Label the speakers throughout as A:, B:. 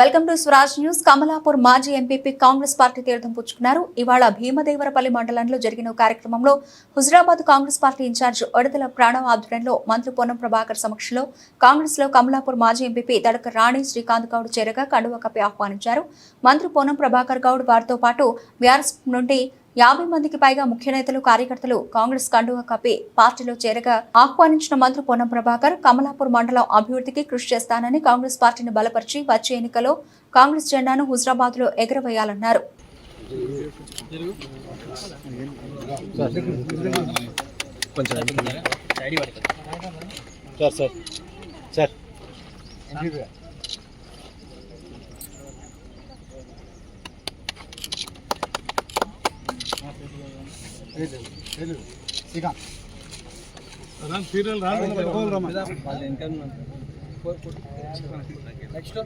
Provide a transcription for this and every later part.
A: Welcome to Swaraj news. Kamalapur మాజీ MPP Congress party తీర్థం పుచ్చుకున్నారు. ఇవాళ భీమదేవరపల్లి మండలంలో జరిగిన కార్యక్రమంలో Huzurabad Congress party incharge Vodithala Pranav ఆధ్వర్యంలో మంత్రి పొన్నం ప్రభాకర్ సమక్షంలో కాంగ్రెస్లో కమలాపూర్ మాజీ ఎంపీపీ దడక రాణి శ్రీకాంత్ గౌడ్ చేరగా కండువ కప్పి ఆహ్వానించారు. మంత్రి పొన్నం ప్రభాకర్ గౌడ్ వారితో పాటు బీఆర్ఎస్ నుండి యాభై మందికి పైగా ముఖ్య నేతలు కార్యకర్తలు కాంగ్రెస్ కండువా కప్పి పార్టీలో చేరగా ఆహ్వానించిన మంత్రి పొన్నం ప్రభాకర్ కమలాపూర్ మండలం అభివృద్ధికి కృషి చేస్తానని కాంగ్రెస్ పార్టీని బలపరిచి వచ్చే ఎన్నికలో కాంగ్రెస్ జెండాను హుజరాబాద్లో ఎగురవేయాలన్నారు.
B: Sir sir sir.
C: Next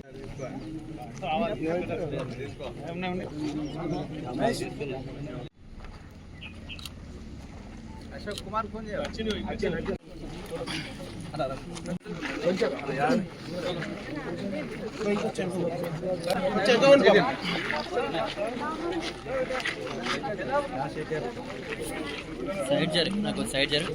C: Ashok Kumar phone చేయాలి సైడ్ జరుగు నాకు సైడ్ జరుగు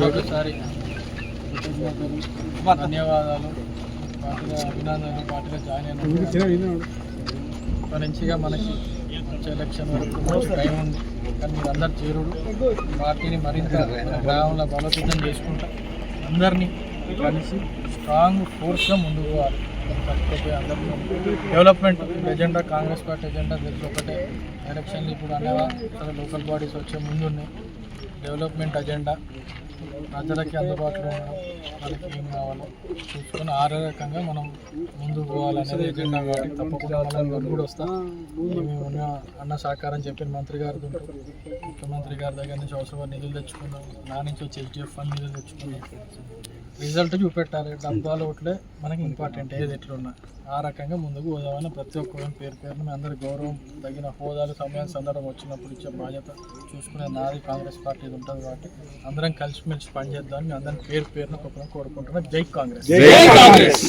D: మరొకసారి ధన్యవాదాలు. పార్టీగా అభినందనలు పార్టీగా జాయిన్ అయిన మంచిగా మనకి వచ్చే ఎలక్షన్ వరకు టైం ఉంది. కానీ మీరు అందరు చేరుడు. పార్టీని మరింత గ్రామంలో బలోపేతం చేసుకుంటా అందరినీ కలిసి స్ట్రాంగ్ ఫోర్స్గా ముందుకు పోవాలి. కాకపోతే అందరినీ development agenda Congress party agenda తెలుసు ఒకటే. ఎలక్షన్లు ఇప్పుడు అనేవా? లోకల్ బాడీస్ వచ్చే ముందున్నాయి. డెవలప్మెంట్ అజెండా ప్రజలకి అందుబాటులో ఉండడం వాళ్ళకి ఏం కావాలో చూసుకొని ఆరోగ్యంగా రకంగా మనం ముందుకు పోవాలనేది ఎజెండా కాబట్టి తప్పకుండా మనం కూడా వస్తాం. ఉన్న అన్న సహకారం చెప్పిన మంత్రి గారు ముఖ్యమంత్రి గారి దగ్గర నుంచి అవసరమైన నిధులు తెచ్చుకున్నాం నా నుంచి వచ్చి హెచ్డిఎఫ్ ఫండ్ నిధులు తెచ్చుకున్నాం రిజల్ట్ చూపెట్టాలి. డబ్బాలు ఒకటే మనకి ఇంపార్టెంట్. ఏది ఎట్లున్నా ఆ రకంగా ముందుకు పోదామని ప్రతి ఒక్కరిని పేరు పేరున మీ అందరి గౌరవం తగిన హోదాలు సమయం సందర్భం వచ్చినప్పుడు ఇచ్చే బాధ్యత చూసుకునే నాది కాంగ్రెస్ పార్టీ ఉంటుంది కాబట్టి అందరం కలిసిమెలిసి పనిచేద్దామని మీ అందరిని పేరు పేరున తరపున కోరుకుంటున్నా జై కాంగ్రెస్ జై కాంగ్రెస్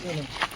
D: Thank you.